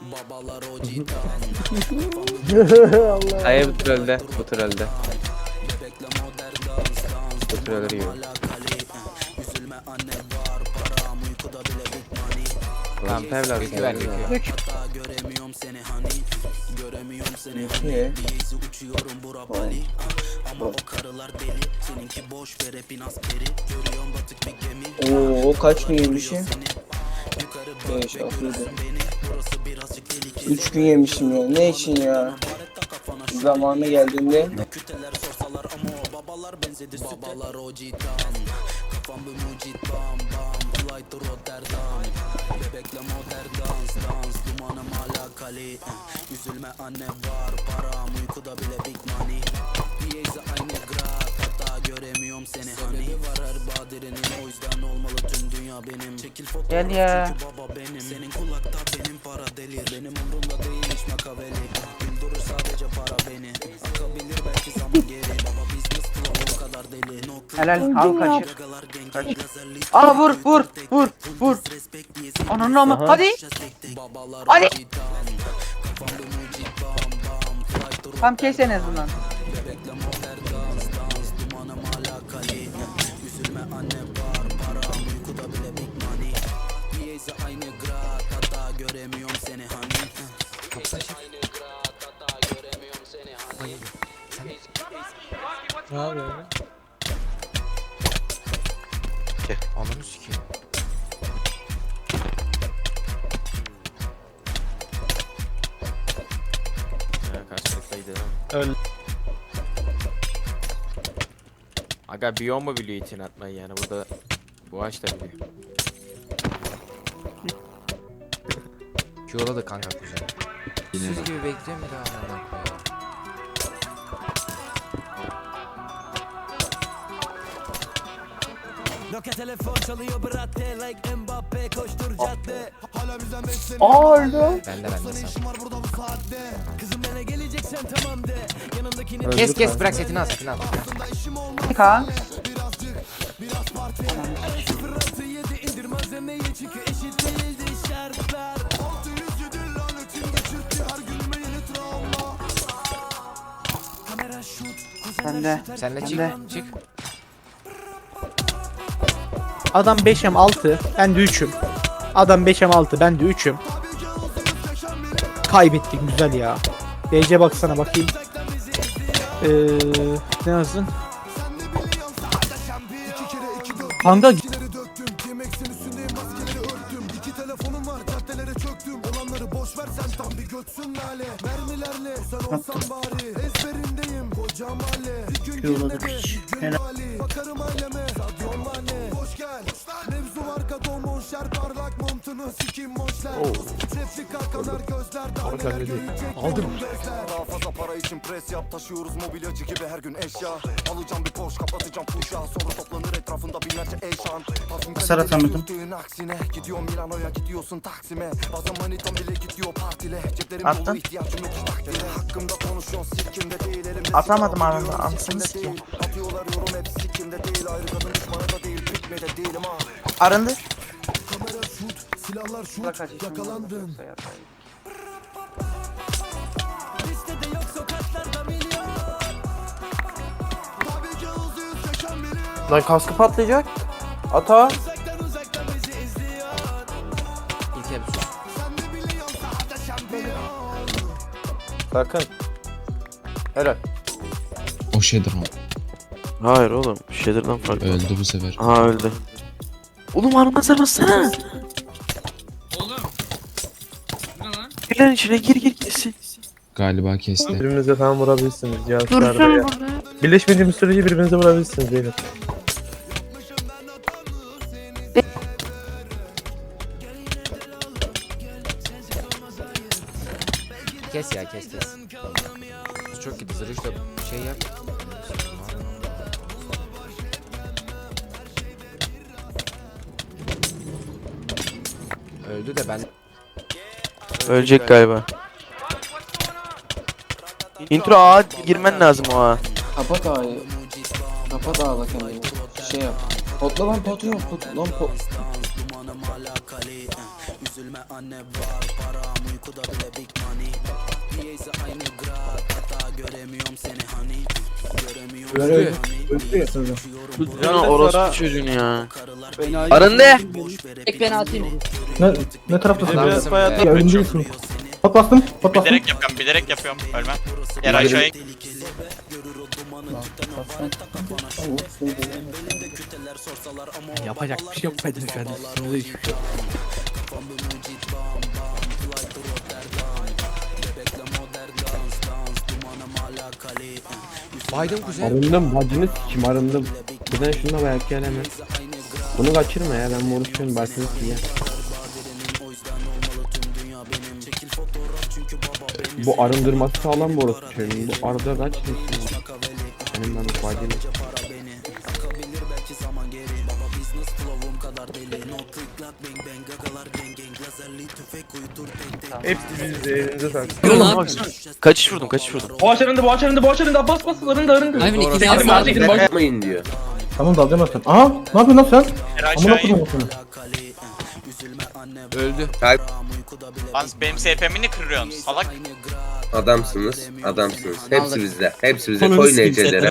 Babalar o cidden Hayır bu trolde. Bu trolde. Bu trolleri yiyor. Üzülme anne var param uykuda bile big money Lan Pevla Yükü ver Diyezi uçuyorum bura bali Ama o karılar deli Seninki boş ver hepin askeri Görüyorum batık bir gemi Oo kaç gün yemişim? Yukarı bak 5, 6, 7. beni Burası birazcık tehlikeli 3 gün yemişim ya. Ne için ya? Zamanı geldiğinde babalar benzedi Babalar o cidden Kafam bir mucit bam bam Flight to Rotterdam Bebekle modern dans dans Kali Üzülme anne var param Uykuda bile big money. Diyeyse aynı grad Hatta göremiyorum seni hani Sebebi var her badirinin O yüzden olmalı tüm dünya benim. Çekil fotoğraf Gel ya. çünkü baba benim. Senin kulakta benim para delir. Benim umurumda değil hiç makaveli. Güldürür sadece para beni. Akabilir belki zaman geri Helal al kaçır. Gazelli Aa vur vur vur vur. Ananı ama hadi. Hadi. Tam kes en azından. Ne yapıyor Gel ananı sikeyim. Ha, karşılıklıydı. Öl. Aga Bion mu biliyor itin atmayı yani burada bu ağaç da biliyor. Yola da kanka güzel. Siz gibi bekliyorum bir daha Nokia telefon çalıyor bratte Like Mbappe koştur cadde Hala bizden bekleniyor Aa öldü. Ben de ben de sen. var burada bu saatte Kızım bana geleceksen tamam de Yanımdakini Kes kes bırak setini al setini al. işim olmaz Kaan. Birazcık biraz parti Sıfır yedi indirmez emeği çünkü eşit değildi şartlar Altı yüz yedi lanetin geçirdi her gülme yeni travma Kamera şut Sen de. Sen de çık çık. Adam 5'em 6, ben de 3'üm. Adam 5'em 6, ben de 3'üm. Kaybettik güzel ya. DC baksana bakayım. Ee, ne yazın? Kanka döktüm T-Max'in üstündeyim montunu sikim monşler Trepsi kalkanar gözler Darbeler görecek? Aldım. Daha fazla para için pres yap taşıyoruz mobilyacı gibi her gün eşya. Alacağım bir Porsche kapatacağım puşa Sonra toplanır etrafında binlerce eşan. Hasar atamadım. aksine. Gidiyorum Milano'ya gidiyorsun Taksim'e. Bazen manitam bile gidiyor partile. Ceplerim dolu ihtiyacım yok takdire. Hakkımda konuşuyorsun sirkimde değil. Elimde Atamadım anında ansını sikeyim. Atıyorlar yorum hep sikimde değil. Ayrı kadın düşmanı da değil bitmede değilim ha Arındı. Şut silahlar şut Yakalandın Listede yok sokaklarda milyon Lan kaskı patlayacak. Ata. İlk Sakın. Helal. O Shadowrun Hayır oğlum Shader'dan farklı. öldü bu sefer. Ha öldü. Oğlum armasa bassana. Lan içine gir gir girsin. Galiba kesti. Birbirinize falan vurabilirsiniz ya. Dursun Birleşmediğimiz sürece birbirinize vurabilirsiniz beyler. Kes ya kes kes. Çok iyi zırh işte şey yap. Öldü de ben Ölecek galiba. Intro ağa girmen lazım o ağa. Kapat ağayı. Kapat ağla kendini. Şey yap. Potla lan pot yok. Pot lan pot. Üzülme anne var param uykuda bile big money Niyeyse aynı grad hata göremiyorum seni hani Göremiyorum seni hani Lan orospu çocuğun ya. Arındı. Tek ben atayım. Ne, ne taraftasın? Adamsın be. Ya önündesin. Pot bastım. Pot bastım. Bilerek yapıyorum, bilerek yapıyorum. Ölmem. Yer aşağıya Yapacak bir şey yok benim şu an. Üstümüzde hiçbir şey. Baydım kuzen. Arındım bacını sikim arındım. Buradan şuna bayak gel hemen. Bunu kaçırma ya ben moruşum başını ya. Bu arındırması sağlam bu orası çocuğun. Bu arada kaç nesin ya? Benim ben bacını. Hepsi bizde elinize sağlık. Kaçış vurdum kaçış vurdum. Boğaç arındı boğaç arındı boğaç arındı bas bas arındı arındı. Aynen iki Hadi tane boğaç gidin boğaç. Yapmayın diyor. Tamam dalacağım zaten. Aha ne yapıyorsun lan sen? Yer Amına koydum seni. Öldü. Lan benim SP'mi ne kırıyorsun? Salak. Adamsınız adamsınız. Hepsi bizde. Hepsi bizde. Koyun eceleri.